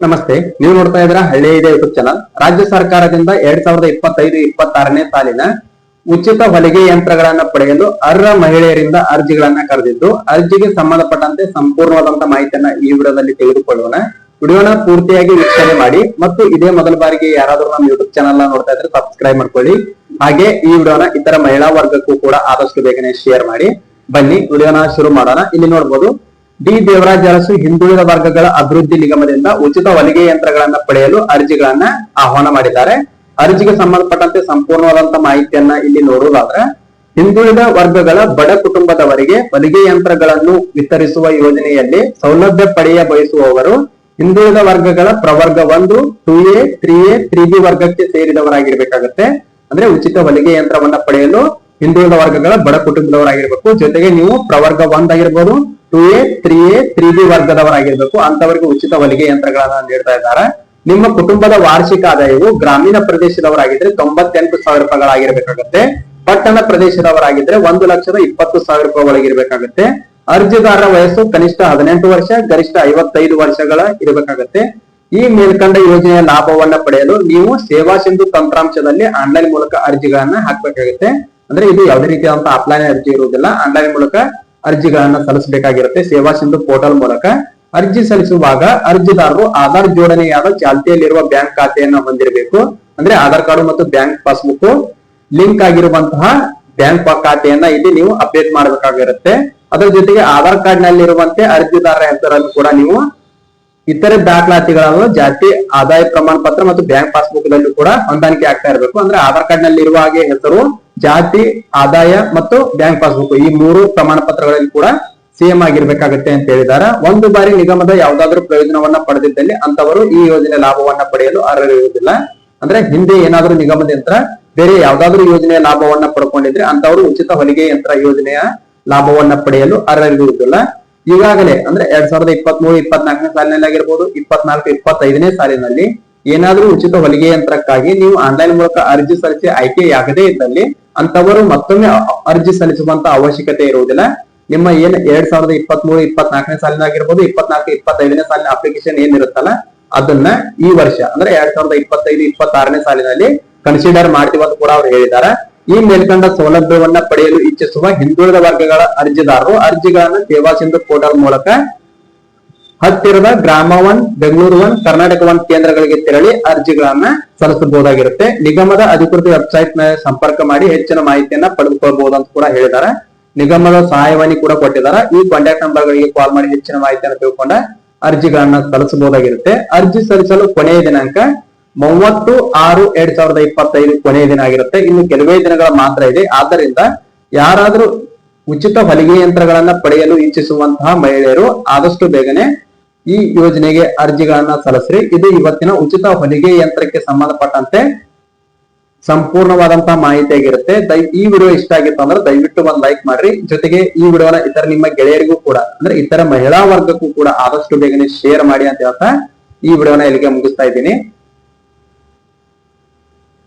ನಮಸ್ತೆ, ನೀವು ನೋಡ್ತಾ ಇದ್ರ ಹಳ್ಳಿ ಇದೆ ಯೂಟ್ಯೂಬ್ ಚಾನಲ್ ರಾಜ್ಯ ಸರ್ಕಾರದಿಂದ ಎರಡ್ ಸಾವಿರದ ಇಪ್ಪತ್ತೈದು, ಇಪ್ಪತ್ತಾರನೇ ಸಾಲಿನ ಉಚಿತ ಹೊಲಿಗೆ ಯಂತ್ರಗಳನ್ನ ಪಡೆಯಲು ಅರ್ಹ ಮಹಿಳೆಯರಿಂದ ಅರ್ಜಿಗಳನ್ನ ಕರೆದಿದ್ದು, ಅರ್ಜಿಗೆ ಸಂಬಂಧಪಟ್ಟಂತೆ ಸಂಪೂರ್ಣವಾದಂತ ಮಾಹಿತಿಯನ್ನ ಈ ವಿಡಿಯೋದಲ್ಲಿ ತೆಗೆದುಕೊಳ್ಳೋಣ. ವಿಡಿಯೋನ ಪೂರ್ತಿಯಾಗಿ ವೀಕ್ಷಣೆ ಮಾಡಿ ಮತ್ತು ಇದೇ ಮೊದಲ ಬಾರಿಗೆ ಯಾರಾದರೂ ನಮ್ಮ ಯೂಟ್ಯೂಬ್ ಚಾನಲ್ ನೋಡ್ತಾ ಇದ್ರೆ ಸಬ್ಸ್ಕ್ರೈಬ್ ಮಾಡ್ಕೊಳ್ಳಿ. ಹಾಗೆ ಈ ವಿಡಿಯೋನ ಇತರ ಮಹಿಳಾ ವರ್ಗಕ್ಕೂ ಕೂಡ ಆದಷ್ಟು ಬೇಗನೆ ಶೇರ್ ಮಾಡಿ. ಬನ್ನಿ, ವಿಡಿಯೋನ ಶುರು ಮಾಡೋಣ. ಇಲ್ಲಿ ನೋಡ್ಬೋದು ಡಿ ದೇವರಾಜ್ ಅರಸು ಹಿಂದುಳಿದ ವರ್ಗಗಳ ಅಭಿವೃದ್ಧಿ ನಿಗಮದಿಂದ ಉಚಿತ ಹೊಲಿಗೆ ಯಂತ್ರಗಳನ್ನ ಪಡೆಯಲು ಅರ್ಜಿಗಳನ್ನ ಆಹ್ವಾನ ಮಾಡಿದ್ದಾರೆ. ಅರ್ಜಿಗೆ ಸಂಬಂಧಪಟ್ಟಂತೆ ಸಂಪೂರ್ಣವಾದಂತ ಮಾಹಿತಿಯನ್ನ ಇಲ್ಲಿ ನೋಡುವುದಾದ್ರೆ, ಹಿಂದುಳಿದ ವರ್ಗಗಳ ಬಡ ಕುಟುಂಬದವರಿಗೆ ಹೊಲಿಗೆ ಯಂತ್ರಗಳನ್ನು ವಿತರಿಸುವ ಯೋಜನೆಯಲ್ಲಿ ಸೌಲಭ್ಯ ಪಡೆಯ ಬಯಸುವವರು ಹಿಂದುಳಿದ ವರ್ಗಗಳ ಪ್ರವರ್ಗ ಒಂದು two A three A three B ವರ್ಗಕ್ಕೆ ಸೇರಿದವರಾಗಿರ್ಬೇಕಾಗತ್ತೆ. ಅಂದ್ರೆ ಉಚಿತ ಹೊಲಿಗೆ ಯಂತ್ರವನ್ನ ಪಡೆಯಲು ಹಿಂದುಳಿದ ವರ್ಗಗಳ ಬಡ ಕುಟುಂಬದವರಾಗಿರ್ಬೇಕು. ಜೊತೆಗೆ ನೀವು ಪ್ರವರ್ಗ ಒಂದ್ ಆಗಿರ್ಬೋದು two A, three A three B ವರ್ಗದವರಾಗಿರ್ಬೇಕು. ಅಂತವರಿಗೆ ಉಚಿತ ಹೊಲಿಗೆ ಯಂತ್ರಗಳನ್ನ ನೀಡ್ತಾ ಇದ್ದಾರೆ. ನಿಮ್ಮ ಕುಟುಂಬದ ವಾರ್ಷಿಕ ಆದಾಯವು ಗ್ರಾಮೀಣ ಪ್ರದೇಶದವರಾಗಿದ್ರೆ ತೊಂಬತ್ತೆಂಟು ಸಾವಿರ ರೂಪಾಯಿಗಳಾಗಿರ್ಬೇಕಾಗತ್ತೆ. ಪಟ್ಟಣ ಪ್ರದೇಶದವರಾಗಿದ್ರೆ ಒಂದು ಲಕ್ಷದ ಇಪ್ಪತ್ತು ಸಾವಿರ ರೂಪಾಯಿ ಒಳಗಿರ್ಬೇಕಾಗತ್ತೆ. ಅರ್ಜಿದಾರರ ವಯಸ್ಸು ಕನಿಷ್ಠ ಹದಿನೆಂಟು ವರ್ಷ, ಗರಿಷ್ಠ ಐವತ್ತೈದು ವರ್ಷಗಳ ಇರಬೇಕಾಗತ್ತೆ. ಈ ಮೇಲ್ಕಂಡ ಯೋಜನೆಯ ಲಾಭವನ್ನ ಪಡೆಯಲು ನೀವು ಸೇವಾ ಸಿಂಧು ತಂತ್ರಾಂಶದಲ್ಲಿ ಆನ್ಲೈನ್ ಮೂಲಕ ಅರ್ಜಿಗಳನ್ನ ಹಾಕ್ಬೇಕಾಗುತ್ತೆ. ಅಂದ್ರೆ ಇದು ಯಾವುದೇ ರೀತಿಯಾದಂತಹ ಆಫ್ಲೈನ್ ಅರ್ಜಿ ಇರುವುದಿಲ್ಲ. ಆನ್ಲೈನ್ ಮೂಲಕ ಅರ್ಜಿಗಳನ್ನ ಸಲ್ಲಿಸಬೇಕಾಗಿರುತ್ತೆ. ಸೇವಾ ಸಿಂಧು ಪೋರ್ಟಲ್ ಮೂಲಕ ಅರ್ಜಿ ಸಲ್ಲಿಸುವಾಗ ಅರ್ಜಿದಾರರು ಆಧಾರ್ ಜೋಡಣೆಯಾದ ಚಾಲ್ತಿಯಲ್ಲಿರುವ ಬ್ಯಾಂಕ್ ಖಾತೆಯನ್ನ ಹೊಂದಿರಬೇಕು. ಅಂದ್ರೆ ಆಧಾರ್ ಕಾರ್ಡ್ ಮತ್ತು ಬ್ಯಾಂಕ್ ಪಾಸ್ಬುಕ್ ಲಿಂಕ್ ಆಗಿರುವಂತಹ ಬ್ಯಾಂಕ್ ಖಾತೆಯನ್ನ ಇಲ್ಲಿ ನೀವು ಅಪ್ಡೇಟ್ ಮಾಡಬೇಕಾಗಿರುತ್ತೆ. ಅದರ ಜೊತೆಗೆ ಆಧಾರ್ ಕಾರ್ಡ್ ನಲ್ಲಿರುವಂತೆ ಅರ್ಜಿದಾರರ ಹೆಸರನ್ನು ಕೂಡ ನೀವು ಇತರೆ ದಾಖಲಾತಿಗಳನ್ನು ಜಾತಿ, ಆದಾಯ ಪ್ರಮಾಣ ಪತ್ರ ಮತ್ತು ಬ್ಯಾಂಕ್ ಪಾಸ್ಬುಕ್ ನಲ್ಲೂ ಕೂಡ ಹೊಂದಾಣಿಕೆ ಆಗ್ತಾ ಇರಬೇಕು. ಅಂದ್ರೆ ಆಧಾರ್ ಕಾರ್ಡ್ ನಲ್ಲಿರುವ ಹಾಗೆ ಹೆಸರು ಜಾತಿ, ಆದಾಯ ಮತ್ತು ಬ್ಯಾಂಕ್ ಪಾಸ್ಬುಕ್. ಈ ಮೂರು ಪ್ರಮಾಣ ಪತ್ರಗಳಲ್ಲಿ ಕೂಡ ಸಿಎಂ ಆಗಿರ್ಬೇಕಾಗತ್ತೆ ಅಂತ ಹೇಳಿದ್ದಾರೆ ಒಂದು ಬಾರಿ ನಿಗಮದ ಯಾವ್ದಾದ್ರು ಪ್ರಯೋಜನವನ್ನ ಪಡೆದಿದ್ದಲ್ಲಿ ಅಂತವರು ಈ ಯೋಜನೆ ಲಾಭವನ್ನ ಪಡೆಯಲು ಅರ್ಹರಿರುವುದಿಲ್ಲ. ಅಂದ್ರೆ ಹಿಂದೆ ಏನಾದ್ರೂ ನಿಗಮದ ಯಂತ್ರ ಬೇರೆ ಯಾವ್ದಾದ್ರು ಯೋಜನೆಯ ಲಾಭವನ್ನ ಪಡ್ಕೊಂಡಿದ್ರೆ ಅಂತವರು ಉಚಿತ ಹೊಲಿಗೆ ಯಂತ್ರ ಯೋಜನೆಯ ಲಾಭವನ್ನ ಪಡೆಯಲು ಅರ್ಹರಿರುವುದಿಲ್ಲ. ಈಗಾಗಲೇ ಅಂದ್ರೆ ಎರಡ್ ಸಾವಿರದ ಇಪ್ಪತ್ತ್ ಮೂರು ಇಪ್ಪತ್ನಾಲ್ಕನೇ ಸಾಲಿನಲ್ಲಿ ಆಗಿರ್ಬೋದು, ಇಪ್ಪತ್ನಾಲ್ಕು, ಇಪ್ಪತ್ತೈದನೇ ಸಾಲಿನಲ್ಲಿ ಏನಾದ್ರೂ ಉಚಿತ ಹೊಲಿಗೆ ಯಂತ್ರಕ್ಕಾಗಿ ನೀವು ಆನ್ಲೈನ್ ಮೂಲಕ ಅರ್ಜಿ ಸಲ್ಲಿಸಿ ಆಯ್ಕೆಯಾಗದೇ ಇದ್ದಲ್ಲಿ ಅಂತವರು ಮತ್ತೊಮ್ಮೆ ಅರ್ಜಿ ಸಲ್ಲಿಸುವಂತ ಅವಶ್ಯಕತೆ ಇರುವುದಿಲ್ಲ. ನಿಮ್ಮ ಏನ್ ಎರಡ್ ಸಾವಿರದ ಇಪ್ಪತ್ತ್ ಮೂರು ಇಪ್ಪತ್ನಾಲ್ಕನೇ ಸಾಲಿನಾಗಿರ್ಬೋದು ಇಪ್ಪತ್ನಾಲ್ಕು, ಇಪ್ಪತ್ತೈದನೇ ಸಾಲಿನ ಅಪ್ಲಿಕೇಶನ್ ಏನಿರುತ್ತಲ್ಲ, ಅದನ್ನ ಈ ವರ್ಷ, ಅಂದ್ರೆ ಎರಡ್ ಸಾವಿರದ ಇಪ್ಪತ್ತೈದು, ಇಪ್ಪತ್ತಾರನೇ ಸಾಲಿನಲ್ಲಿ ಕನ್ಸಿಡರ್ ಮಾಡ್ತೀವಿ ಅಂತ ಕೂಡ ಅವ್ರು ಹೇಳಿದ್ದಾರೆ ಈ ಮೇಲ್ಕಂಡ ಸೌಲಭ್ಯವನ್ನ ಪಡೆಯಲು ಇಚ್ಛಿಸುವ ಹಿಂದುಳಿದ ವರ್ಗಗಳ ಅರ್ಜಿದಾರರು ಅರ್ಜಿಗಳನ್ನ ಸೇವಾ ಸಿಂಧು ಪೋರ್ಟಲ್ ಮೂಲಕ ಹತ್ತಿರದ ಗ್ರಾಮ one Bengaluru one Karnataka one ಕೇಂದ್ರಗಳಿಗೆ ತೆರಳಿ ಅರ್ಜಿಗಳನ್ನ ಸಲ್ಲಿಸಬಹುದಾಗಿರುತ್ತೆ. ನಿಗಮದ ಅಧಿಕೃತ ವೆಬ್ಸೈಟ್ನ ಸಂಪರ್ಕ ಮಾಡಿ ಹೆಚ್ಚಿನ ಮಾಹಿತಿಯನ್ನ ಪಡೆದುಕೊಳ್ಬಹುದು ಅಂತ ಕೂಡ ಹೇಳಿದ್ದಾರೆ. ನಿಗಮದ ಸಹಾಯವಾಣಿ ಕೂಡ ಕೊಟ್ಟಿದ್ದಾರೆ. ಈ ಕಾಂಟ್ಯಾಕ್ಟ್ ನಂಬರ್ ಗಳಿಗೆ ಕಾಲ್ ಮಾಡಿ ಹೆಚ್ಚಿನ ಮಾಹಿತಿಯನ್ನು ತಿಳ್ಕೊಂಡ ಅರ್ಜಿಗಳನ್ನ ಸಲ್ಲಿಸಬಹುದಾಗಿರುತ್ತೆ. ಅರ್ಜಿ ಸಲ್ಲಿಸಲು ಕೊನೆಯ ದಿನಾಂಕ ಮೂವತ್ತು ಆರು ಎರಡ್ ಸಾವಿರದ ಇಪ್ಪತ್ತೈದು ಕೊನೆಯ ದಿನ ಆಗಿರುತ್ತೆ. ಇನ್ನು ಕೆಲವೇ ದಿನಗಳ ಮಾತ್ರ ಇದೆ. ಆದ್ದರಿಂದ ಯಾರಾದರೂ ಉಚಿತ ಹೊಲಿಗೆ ಯಂತ್ರಗಳನ್ನ ಪಡೆಯಲು ಇಚ್ಛಿಸುವಂತಹ ಮಹಿಳೆಯರು ಆದಷ್ಟು ಬೇಗನೆ ಈ ಯೋಜನೆಗೆ ಅರ್ಜಿಗಳನ್ನ ಸಲ್ಲಿಸ್ರಿ. ಇದು ಇವತ್ತಿನ ಉಚಿತ ಹೊಲಿಗೆ ಯಂತ್ರಕ್ಕೆ ಸಂಬಂಧಪಟ್ಟಂತೆ ಸಂಪೂರ್ಣವಾದಂತಹ ಮಾಹಿತಿ ಆಗಿರುತ್ತೆ. ದಯ, ಈ ವಿಡಿಯೋ ಇಷ್ಟ ಆಗಿತ್ತು ಅಂದ್ರೆ ದಯವಿಟ್ಟು ಒಂದು ಲೈಕ್ ಮಾಡ್ರಿ. ಜೊತೆಗೆ ಈ ವಿಡಿಯೋನ ಇತರ ನಿಮ್ಮ ಗೆಳೆಯರಿಗೂ ಕೂಡ, ಅಂದ್ರೆ ಇತರ ಮಹಿಳಾ ವರ್ಗಕ್ಕೂ ಕೂಡ ಆದಷ್ಟು ಬೇಗನೆ ಶೇರ್ ಮಾಡಿ ಅಂತ ಹೇಳ್ತಾ ಈ ವಿಡಿಯೋನ ಇಲ್ಲಿಗೆ ಮುಗಿಸ್ತಾ ಇದ್ದೀನಿ.